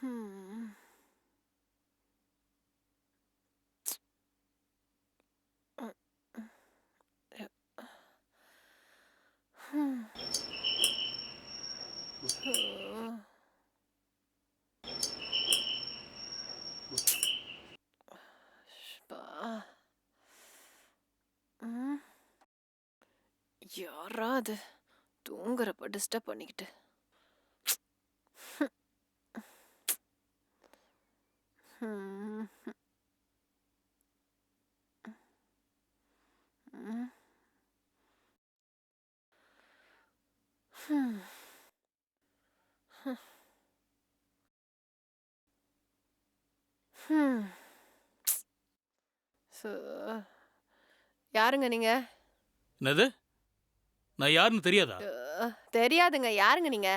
Hmm. Hmm. தூங்குறப்ப disturb பண்ணிக்கிட்டு ம். யாருங்க நீங்க? என்னது நான் யாருன்னு தெரியாதா அ, தெரியாதுங்க. யாருங்க நீங்க?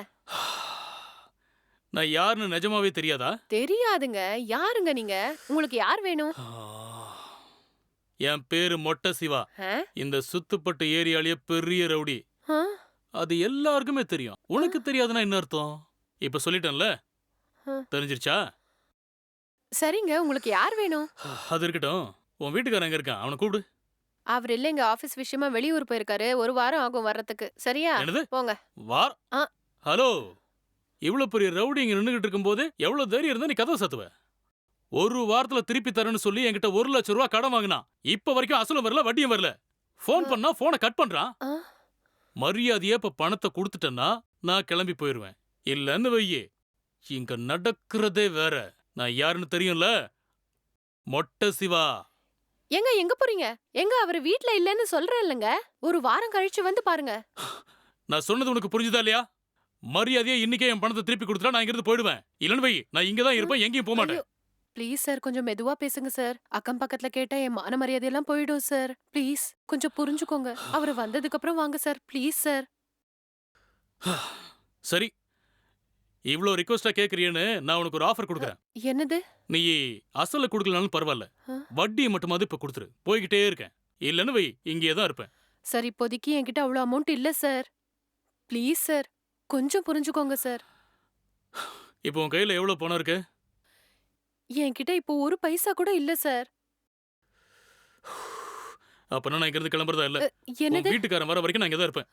நான் யாருன்னு நிஜமாவே தெரியாதா தெரியாதுங்க. யாருங்க நீங்க? உங்களுக்கு யார் வேணும்? என் பேரு மொட்டை சிவா ஆ? இந்த சுத்துப்பட்டு ஏரியாலயே பெரிய ரவுடி ஆ? அது எல்லாருக்குமே தெரியும் உனக்கு தெரியாதுன்னா என்ன அர்த்தம் இப்ப சொல்லிட்டேன்ல ஆ. தெரிஞ்சிருச்சா சரிங்க. உங்களுக்கு யார் வேணும்? அது இருக்கட்டும் உன் வீட்டுக்காரன் எங்க இருக்கான் அவனை கூப்பிடு அவர் இல்லைங்க. ஆபீஸ் விஷயமா வெளியூர் போயிருக்காரு. ஒரு வாரம் ஆகும் வர்றதுக்கு. சரியா? என்னது போங்க. வார் ஆ. ஹலோ இவ்வளவு பெரிய ரவுடி இங்க நின்னுகிட்டு இருக்கும்போது எவ்வளவு தைரியம் இருந்தா நீ கதவை சத்துவ? ஒரு வாரத்துல திருப்பி தரேன்னு சொல்லி என்கிட்ட ஒரு லட்சம் ரூபாய் கடன் வாங்கினான் இப்ப வரைக்கும் அசலும் வரல வட்டியும் வரல. ஃபோன் பண்ணா போனை கட் பண்றான். ஆ? மரியாதையா இப்ப பணத்தை கொடுத்துட்டேன்னா நான் கிளம்பி போயிருவேன். இல்லன்னு வையே. இங்க நடக்கிறதே வேற. நான் யாருன்னு தெரியும்ல? மொட்டை சிவா. ஏங்க எங்க போறீங்க? எங்க அவர் வீட்ல இல்லன்னு சொல்றேன் இல்லங்க. ஒரு வாரம் கழிச்சு வந்து பாருங்க. நான் சொன்னது உனக்கு புரிஞ்சுதா இல்லையா? மரியாதையா இன்னைக்கே என் பணத்தை திருப்பி கொடுத்துட்டா நான் இங்கிருந்து போயிடுவேன் இல்லன்னு வை நான் இங்க தான் இருப்பேன் எங்கேயும் போக மாட்டேன். ப்ளீஸ் சார் கொஞ்சம் மெதுவா பேசுங்க சார். அக்கம் பக்கத்துல கேட்டா என் மான மரியாதையெல்லாம் போயிடும் சார். ப்ளீஸ் கொஞ்சம் புரிஞ்சுக்கோங்க. அவர் வந்ததுக்கு அப்புறம் வாங்க சார். Please sir. சரி இவ்ளோ ரிக்வஸ்டா கேக்குறியேன்னு நான் உனக்கு ஒரு ஆஃபர் கொடுக்குறேன் என்னது? நீ அசல கொடுக்கலனாலும் பரவாயில்ல ஆ? வட்டியை மட்டுமாவது இப்ப கொடுத்துரு போய்கிட்டே இருக்கேன் இல்லன்னு வை இங்கேயே தான் இருப்பேன் சார் இப்போதைக்கு என்கிட்ட அவ்வளோ அமௌண்ட் இல்ல சார். Please sir. கொஞ்சம் புரிஞ்சுக்கோங்க சார். இப்போ உன் கையில எவ்வளவு பணம் இருக்கு என்கிட்ட இப்போ ஒரு பைசா கூட இல்ல சார். அப்பனா நான் இங்கிருந்து கிளம்புறதா இல்ல என்னது? வீட்டுக்காரன் வர வரைக்கும் நான் இங்க தான் இருப்பேன்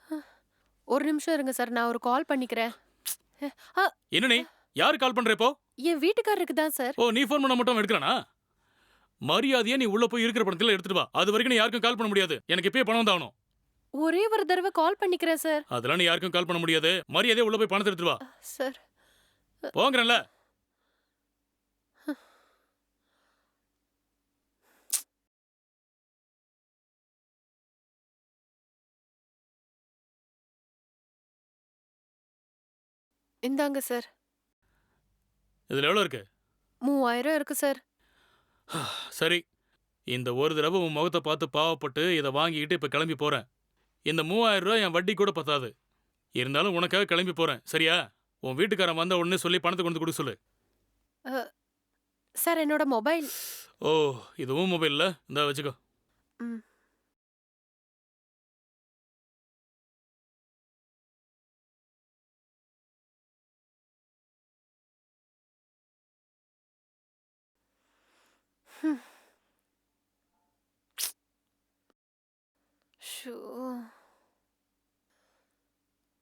ஒரு நிமிஷம் இருங்க சார். நான் ஒரு கால் பண்ணிக்கிறேன். அ, என்ன நீ யாரு கால் பண்ற இப்போ என் வீட்டுக்காரருக்கு தான் சார். ஓ நீ ஃபோன் பண்ண மட்டும் எடுக்கிறானா மரியாதையா நீ உள்ள போய் இருக்கிற பணத்துல எடுத்துட்டு வா அது வரைக்கும் நீ யாருக்கும் கால் பண்ண முடியாது எனக்கு இப்பயே பணம் தாகணும் ஒரே ஒரு தடவை கால் பண்ணிக்கிறேன் சார். அதெல்லாம் நீ யாருக்கும் கால் பண்ண முடியாது மரியாதையா உள்ள போய் பணத்தை எடுத்துட்டு வா சார். போங்கறேன்ல இந்தாங்க சார். இதுல எவ்வளவு இருக்கு 3000 இருக்கு சார். சரி இந்த ஒரு தடவை உன் முகத்தை பார்த்து பாவப்பட்டு இதை வாங்கிக்கிட்டு இப்ப கிளம்பி போறேன் இந்த மூவாயிரம் ரூபாய் என் வட்டி கூட பத்தாது. இருந்தாலும் உனக்காக கிளம்பி போறேன். சரியா? உன் வீட்டுக்காரன் வந்த உடனே சொல்லி பணத்தை கொண்டு கொடுக்க சொல்லு. சார் என்னோட மொபைல். ஓ இதுவும் மொபைல்ல? இந்த வச்சுக்கோ. ம்.